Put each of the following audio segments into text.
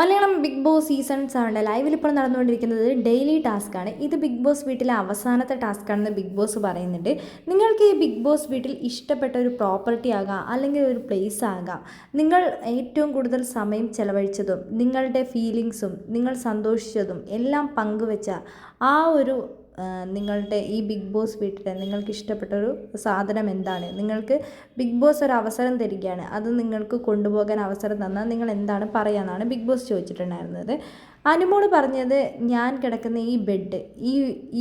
Malayalam Bigg Boss season സെവന്റെ ലൈവിൽ ഇപ്പോൾ നടന്നുകൊണ്ടിരിക്കുന്നത് ഡെയിലി ടാസ്ക് ആണ് ഇത് ബിഗ് ബോസ് വീട്ടിലെ അവസാനത്തെ ടാസ്ക് ആണെന്ന് ബിഗ് ബോസ് പറയുന്നുണ്ട്. നിങ്ങൾക്ക് ഈ ബിഗ് ബോസ് വീട്ടിൽ ഇഷ്ടപ്പെട്ട ഒരു പ്രോപ്പർട്ടി ആകാം അല്ലെങ്കിൽ ഒരു പ്ലേസ് ആകാം. നിങ്ങൾ ഏറ്റവും കൂടുതൽ സമയം ചെലവഴിച്ചതും നിങ്ങളുടെ ഫീലിങ്സും നിങ്ങൾ സന്തോഷിച്ചതും എല്ലാം പങ്കുവെച്ച ആ ഒരു നിങ്ങളുടെ ഈ ബിഗ് ബോസ് വീട്ടിൽ നിങ്ങൾക്ക് ഇഷ്ടപ്പെട്ട ഒരു സാധനം എന്താണ്? നിങ്ങൾക്ക് ബിഗ് ബോസ് ഒരു അവസരം തരികയാണ്. അത് നിങ്ങൾക്ക് കൊണ്ടുപോകാൻ അവസരം തന്നാൽ നിങ്ങൾ എന്താണ് പറയാന്നാണ് ബിഗ് ബോസ് ചോദിച്ചിട്ടുണ്ടായിരുന്നത്. അനുമോൾ പറഞ്ഞത് ഞാൻ കിടക്കുന്ന ഈ ബെഡ് ഈ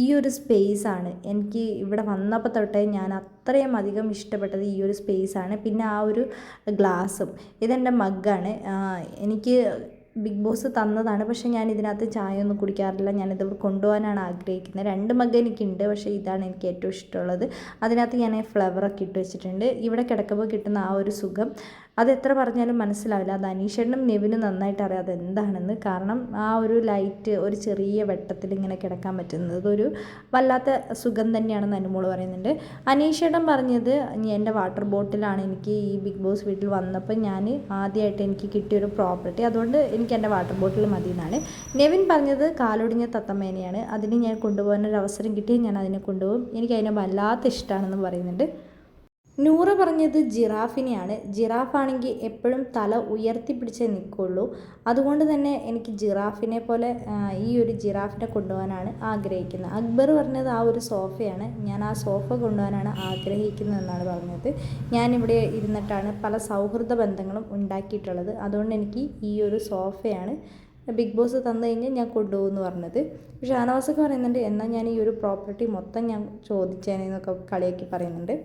ഈ ഒരു സ്പേസാണ് എനിക്ക് ഇവിടെ വന്നപ്പോൾ തൊട്ടേ ഞാൻ അത്രയും അധികം ഇഷ്ടപ്പെട്ടത് ഈ ഒരു സ്പേസാണ് പിന്നെ ആ ഒരു ഗ്ലാസും ഇതെന്റെ മഗ്ഗാണ് എനിക്ക് ബിഗ് ബോസ് തന്നതാണ്. പക്ഷേ ഞാൻ ഇതിനകത്ത് ചായ ഒന്നും കുടിക്കാറില്ല. ഞാനിത് കൊണ്ടുപോകാനാണ് ആഗ്രഹിക്കുന്നത്. രണ്ട് മഗ് എനിക്കുണ്ട്. പക്ഷേ ഇതാണ് എനിക്ക് ഏറ്റവും ഇഷ്ടമുള്ളത്. അതിനകത്ത് ഞാൻ ഫ്ലവറൊക്കെ ഇട്ട് വെച്ചിട്ടുണ്ട്. ഇവിടെ കിടക്കുമ്പോൾ കിട്ടുന്ന ആ ഒരു സുഖം. അത് എത്ര പറഞ്ഞാലും മനസ്സിലാവില്ല. അത് അനീഷേട്ടനും നെവിനും നന്നായിട്ട് അറിയാം അതെന്താണെന്ന്. കാരണം ആ ഒരു ലൈറ്റ് ഒരു ചെറിയ വെട്ടത്തിൽ ഇങ്ങനെ കിടക്കാൻ പറ്റുന്നത് അതൊരു വല്ലാത്ത സുഖം തന്നെയാണെന്ന് അനുമോൾ പറയുന്നുണ്ട്. അനീഷേട്ടൻ പറഞ്ഞത് "ഇനി എന്റെ വാട്ടർ ബോട്ടിലാണ് എനിക്ക് ഈ ബിഗ് ബോസ് വീട്ടിൽ വന്നപ്പോൾ ഞാൻ ആദ്യമായിട്ട് എനിക്ക് കിട്ടിയൊരു പ്രോപ്പർട്ടി അതുകൊണ്ട് എനിക്ക് എന്റെ വാട്ടർ ബോട്ടിൽ മതി എന്നാണ്. നെവിൻ പറഞ്ഞത് കാലൊടിഞ്ഞ തത്തമ്മേനെയാണ്. അതിന് ഞാൻ കൊണ്ടുപോകാൻ ഒരു അവസരം കിട്ടിയാൽ ഞാൻ അതിനെ കൊണ്ടുപോകും. എനിക്ക് അതിനെ വല്ലാത്ത ഇഷ്ടമാണെന്ന് പറയുന്നുണ്ട്. നൂറ് പറഞ്ഞത് ജിറാഫിനെയാണ്. ജിറാഫാണെങ്കിൽ എപ്പോഴും തല ഉയർത്തി പിടിച്ചേ നിൽക്കുള്ളൂ. അതുകൊണ്ട് തന്നെ എനിക്ക് ജിറാഫിനെ പോലെ ഈ ഒരു ജിറാഫിനെ കൊണ്ടുപോകാനാണ് ആഗ്രഹിക്കുന്നത്. അക്ബർ പറഞ്ഞത് ആ ഒരു സോഫയാണ്. ഞാൻ ആ സോഫ കൊണ്ടുപോകാനാണ് ആഗ്രഹിക്കുന്നതെന്നാണ് പറഞ്ഞത്. ഞാനിവിടെ ഇരുന്നിട്ടാണ് പല സൗഹൃദ ബന്ധങ്ങളും ഉണ്ടാക്കിയിട്ടുള്ളത്. അതുകൊണ്ട് എനിക്ക് ഈ ഒരു സോഫയാണ് ബിഗ് ബോസ് തന്നു കഴിഞ്ഞാൽ ഞാൻ കൊണ്ടുപോകുമെന്ന് പറഞ്ഞത്. പക്ഷേ ഷാനവാസൊക്കെ പറയുന്നുണ്ട് എന്നാൽ ഞാൻ ഈ ഒരു പ്രോപ്പർട്ടി മൊത്തം ഞാൻ ചോദിച്ചേനെന്നൊക്കെ കളിയാക്കി പറയുന്നുണ്ട്.